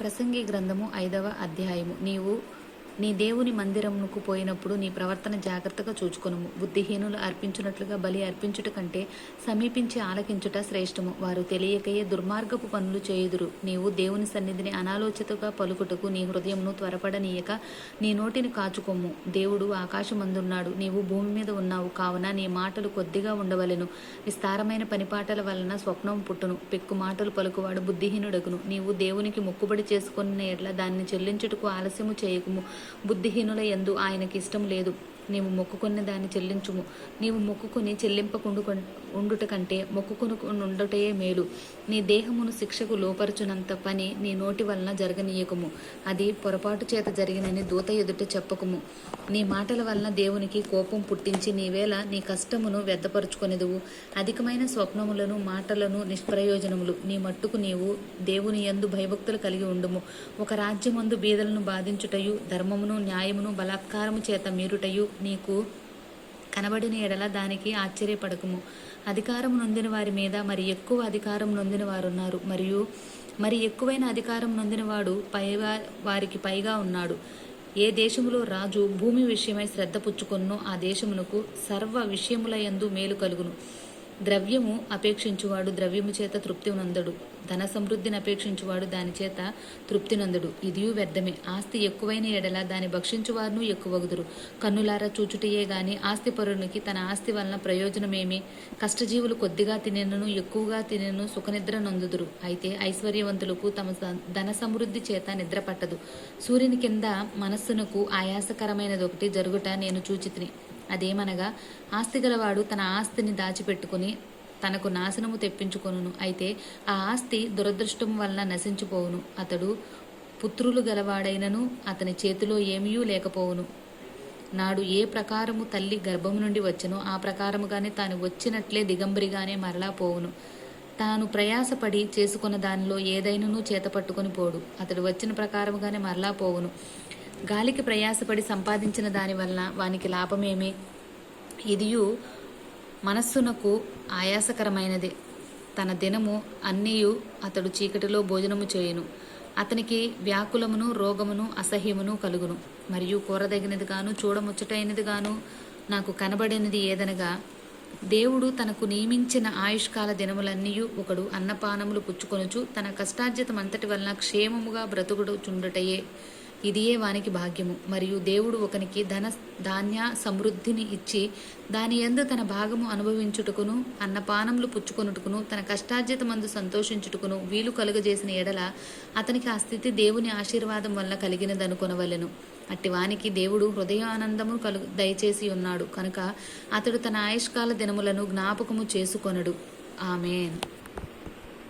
ప్రసంగి గ్రంథము ఐదవ అధ్యాయము. నీవు నీ దేవుని మందిరమునకు పోయినప్పుడు నీ ప్రవర్తన జాగ్రత్తగా చూచుకొనుము. బుద్ధిహీనులు అర్పించున్నట్లుగా బలి అర్పించుట కంటే సమీపించి ఆలకించుట శ్రేష్టము. వారు తెలియకయే దుర్మార్గపు పనులు చేయుదురు. నీవు దేవుని సన్నిధిని అనాలోచితగా పలుకుటకు నీ హృదయమును త్వరపడనీయక నీ నోటిని కాచుకొమ్ము. దేవుడు ఆకాశమందున్నాడు. నీవు భూమి మీద ఉన్నావు. కావున నీ మాటలు కొద్దిగా ఉండవలెను. విస్తారమైన పనిపాటల వలన స్వప్నం పుట్టును. పెక్కు మాటలు పలుకువాడు బుద్ధిహీనుడగును. నీవు దేవునికి మొక్కుబడి చేసుకున్న ఎడ్ల దాన్ని చెల్లించుటకు ఆలస్యము చేయకుము. బుద్ధిహీనుల ఎందు ఆయనకి ఇష్టం లేదు. నీవు మొక్కుకున్న దాన్ని చెల్లించుము. నీవు మొక్కుకొని చెల్లింపకుండు ఉండుట కంటే మొక్కుకొని ఉండుటయే మేలు. నీ దేహమును శిక్షకు లోపరచునంత పని నీ నోటి వలన జరగనీయకుము. అది పొరపాటు చేత జరిగినని దూత ఎదుట చెప్పకుము. నీ మాటల వలన దేవునికి కోపం పుట్టించి నీవేళ నీ కష్టమును వ్యర్థపరుచుకొనిదువు. అధికమైన స్వప్నములను మాటలను నిష్ప్రయోజనములు నీ మట్టుకు నీవు దేవుని యందు భయభక్తులు కలిగి ఉండుము. ఒక రాజ్యమందు బీదలను బాధించుటయు ధర్మమును న్యాయమును బలాత్కారము చేత మీరుటయు నీకు కనబడిన ఎడల దానికి ఆశ్చర్యపడకము. అధికారం నొందిన వారి మీద మరి ఎక్కువ అధికారం నొందిన వారున్నారు. మరియు మరి ఎక్కువైన అధికారం నొందినవాడు పైగా వారికి పైగా ఉన్నాడు. ఏ దేశములో రాజు భూమి విషయమై శ్రద్ధ పుచ్చుకొన్నో ఆ దేశమునకు సర్వ విషయముల యందు మేలు కలుగును. ద్రవ్యము అపేక్షించువాడు ద్రవ్యము చేత తృప్తి నొందడు ధన సమృద్ధిని అపేక్షించువాడు దాని చేత తృప్తి నొందడు ఇదియు వ్యర్థమే. ఆస్తి ఎక్కువైన ఎడల దాని భక్షించువారును ఎక్కువగుదురు. కన్నులారా చూచుటయే గాని ఆస్తి పరునికి తన ఆస్తి వలన ప్రయోజనమేమి? కష్టజీవులు కొద్దిగా తినెను ఎక్కువగా తినెను సుఖనిద్ర నొందుదురు. అయితే ఐశ్వర్యవంతులకు తమ ధన సమృద్ధి చేత నిద్ర పట్టదు. సూర్యుని కింద మనస్సునకు ఆయాసకరమైనది ఒకటి జరుగుట నేను చూచితిని. అదేమనగా ఆస్తి గలవాడు తన ఆస్తిని దాచిపెట్టుకుని తనకు నాశనము తెప్పించుకొనును. అయితే ఆ ఆస్తి దురదృష్టం వలన నశించిపోవును. అతడు పుత్రులు గలవాడైనను అతని చేతిలో ఏమీ లేకపోవును. నాడు ఏ ప్రకారము తల్లి గర్భము నుండి వచ్చెనో ఆ ప్రకారముగానే తాను వచ్చినట్లే దిగంబరిగానే మరలా పోవును. తాను ప్రయాసపడి చేసుకున్న దానిలో ఏదైనను చేత పట్టుకొని పోడు. అతడు వచ్చిన ప్రకారముగానే మరలా పోవును. గాలికి ప్రయాసపడి సంపాదించిన దాని వలన వానికి లాభమేమి? ఇదియు మనస్సునకు ఆయాసకరమైనది. తన దినము అన్నీయు అతడు చీకటిలో భోజనము చేయును. అతనికి వ్యాకులమును రోగమును అసహ్యమును కలుగును. మరియు కూరదగినది గాను చూడముచ్చటైనది గాను నాకు కనబడినది ఏదనగా దేవుడు తనకు నియమించిన ఆయుష్కాల దినములన్నీ ఒకడు అన్నపానములు పుచ్చుకొనుచు తన కష్టార్జితమంతటి వలన క్షేమముగా బ్రతుకుడు చుండుటయే ఇదియే వానికి భాగ్యము. మరియు దేవుడు ఒకనికి ధన ధాన్య సమృద్ధిని ఇచ్చి దాని ఎందు తన భాగము అనుభవించుటకును అన్నపానములు పుచ్చుకొనుటకును తన కష్టార్జితమందు సంతోషించుటకును వీలు కలుగజేసిన ఎడల అతనికి ఆ స్థితి దేవుని ఆశీర్వాదం వలన కలిగినదనుకొనవలెను. అట్టి వానికి దేవుడు హృదయానందము కలుగు దయచేసి ఉన్నాడు. కనుక అతడు తన ఆయుష్కాల దినములను జ్ఞాపకము చేసుకొనడు. ఆమెన్.